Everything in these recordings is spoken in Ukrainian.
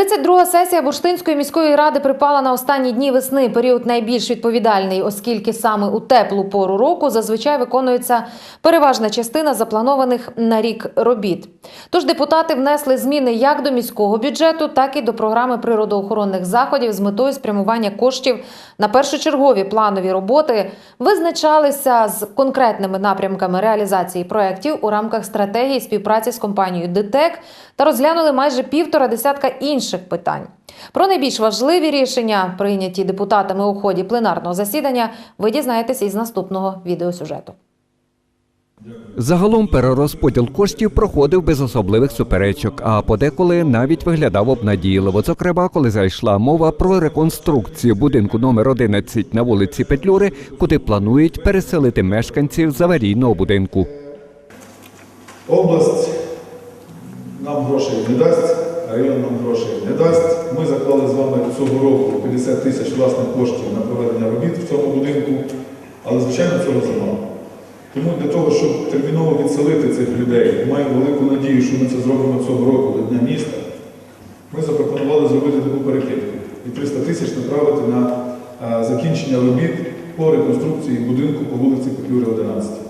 32-га сесія Бурштинської міської ради припала на останні дні весни. Період найбільш відповідальний, оскільки саме у теплу пору року зазвичай виконується переважна частина запланованих на рік робіт. Тож депутати внесли зміни як до міського бюджету, так і до програми природоохоронних заходів з метою спрямування коштів на першочергові планові роботи, визначалися з конкретними напрямками реалізації проєктів у рамках стратегії співпраці з компанією ДТЕК та розглянули майже півтора десятка інших питань. Про найбільш важливі рішення, прийняті депутатами у ході пленарного засідання, ви дізнаєтеся із наступного відеосюжету. Загалом перерозподіл коштів проходив без особливих суперечок, а подеколи навіть виглядав обнадійливо. Зокрема, коли зайшла мова про реконструкцію будинку номер 11 на вулиці Петлюри, куди планують переселити мешканців з аварійного будинку. Область нам грошей не дасть, район нам грошей не дасть. Ми заклали з вами цього року 50 тисяч власних коштів на проведення робіт в цьому будинку, але, звичайно, цього замало. Тому для того, щоб терміново відселити цих людей, маємо велику надію, що ми це зробимо цього року до Дня міста, ми запропонували зробити таку перекидку і 300 тисяч направити на закінчення робіт по реконструкції будинку по вулиці Петлюри 11.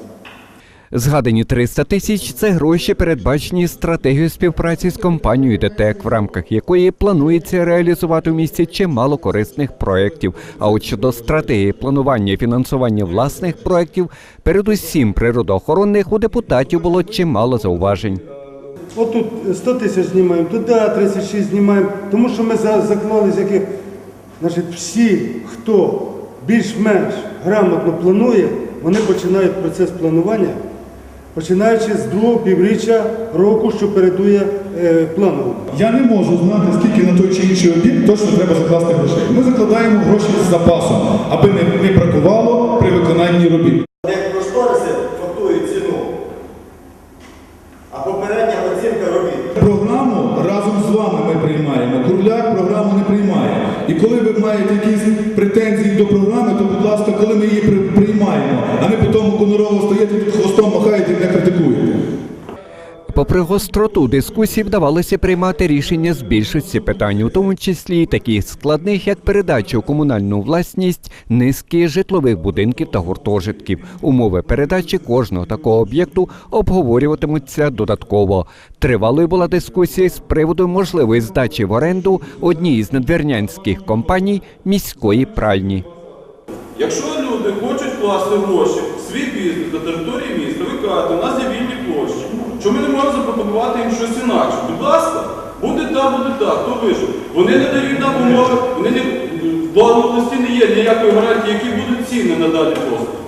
Згадані 300 тисяч це гроші, передбачені стратегією співпраці з компанією ДТЕК, в рамках якої планується реалізувати в місті чимало корисних проєктів. А от щодо стратегії планування і фінансування власних проєктів, передусім природоохоронних у депутатів було чимало зауважень. Отут 100 тисяч знімаємо, туди 36 знімаємо, тому що ми за- заклали, з яких значить, всі, хто більш-менш грамотно планує, вони починають процес планування, починаючи з другого півріччя року, що передує е, плану. Я не можу знати, скільки на той чи інший об'єкт точно треба закласти грошей. Ми закладаємо гроші з запасом, аби не, не бракувало при виконанні робіт. Як кошториси фактують ціну, а попередня оцінка робіт. Програму разом з вами ми приймаємо. Куруляк програму не приймає. І коли ви маєте якісь претензії до програми, то, будь ласка, коли ми її приймаємо, а не по тому гонорово Попри гостроту дискусій, вдавалося приймати рішення з більшості питань, у тому числі й таких складних, як передача у комунальну власність низки житлових будинків та гуртожитків. Умови передачі кожного такого об'єкту обговорюватимуться додатково. Тривалою була дискусія з приводу можливої здачі в оренду однієї з надвірнянських компаній міської пральні. Якщо люди хочуть класти гроші свій бізнес на території міста, ви кажете, у нас є вільні площі. Що ми не можемо запропонувати їм щось інакше? Будь ласка, буде так, буде так, хто вижив. Вони не дають нам умови, вони не в благому не є ніякої гарантії, які будуть ціни на дані послуги.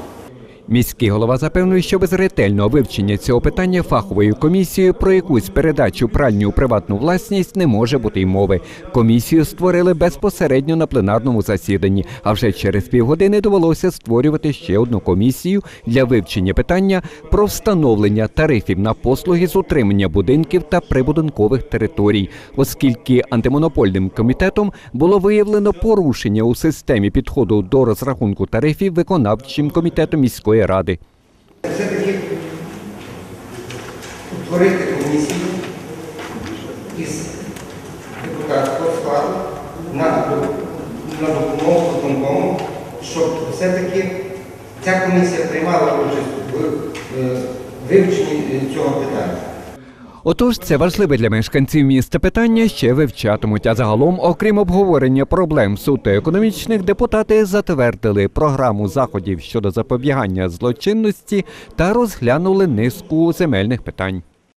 Міський голова запевнив, що без ретельного вивчення цього питання фаховою комісією про якусь передачу пральні у приватну власність не може бути й мови. Комісію створили безпосередньо на пленарному засіданні. А вже через півгодини довелося створювати ще одну комісію для вивчення питання про встановлення тарифів на послуги з утримання будинків та прибудинкових територій, оскільки антимонопольним комітетом було виявлено порушення у системі підходу до розрахунку тарифів виконавчим комітетом міської ради. все-таки утворити комісію із депутатського складу на, допомогу виконкому, щоб все-таки ця комісія приймала участь в е, вивченні цього питання. Отож, це важливе для мешканців міста питання ще вивчатимуть. А загалом, окрім обговорення проблем суто економічних, депутати затвердили програму заходів щодо запобігання злочинності та розглянули низку земельних питань.